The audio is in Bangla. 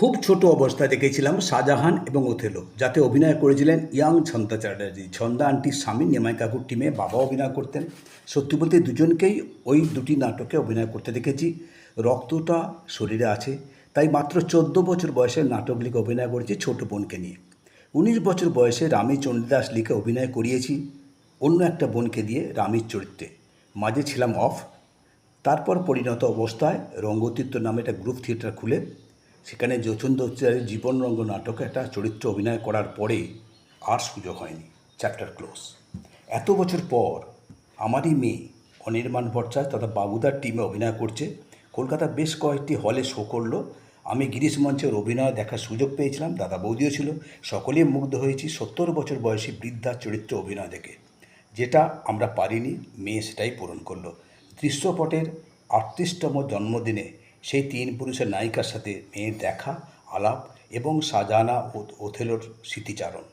খুব ছোট অবস্থায় দেখেছিলাম শাহজাহান এবং ওথেলো, যাতে অভিনয় করেছিলেন ইয়াং ছন্দা চ্যাটার্জি। ছন্দা আন্টির স্বামী নিমাই কাকুর টিমে বাবা অভিনয় করতেন। সত্যি বলতে দুজনকেই ওই দুটি নাটকে অভিনয় করতে দেখেছি। রক্তটা শরীরে আছে, তাই মাত্র চোদ্দ বছর বয়সে নাটকগুলিকে অভিনয় করেছি ছোট বোনকে নিয়ে। উনিশ বছর বয়সে রামী চণ্ডীদাস লিখে অভিনয় করিয়েছি অন্য একটা বোনকে দিয়ে রামীর চরিত্রে। মাঝে ছিলাম অফ তারপর পরিণত অবস্থায় রঙ্গতীর্থ নামে একটা গ্রুপ থিয়েটার খুলে সেখানে যচন্দ হচ্চারের জীবনরঙ্গ নাটকে একটা চরিত্র অভিনয় করার পরে আর সুযোগ হয়নি। চ্যাপ্টার ক্লোজ এত বছর পর আমারই মেয়ে অনির্মাণ ভট্টাচার্য তথা বাবুদার টিমে অভিনয় করছে। কলকাতা বেশ কয়েকটি হলে শো করল। আমি গিরিশ মঞ্চের অভিনয় দেখার সুযোগ পেয়েছিলাম, দাদা বৌদিও ছিল। সকলেই মুগ্ধ হয়েছি সত্তর বছর বয়সী বৃদ্ধার চরিত্রে অভিনয় দেখে। যেটা আমরা পারিনি, মেয়ে সেটাই পূরণ করল। দৃশ্যপটের আটত্রিশতম জন্মদিনে সেই তিন পুরুষের নায়িকার সাথে মেয়ের দেখা আলাপ এবং সাজানা ও ওথেলোর স্মৃতিচারণ।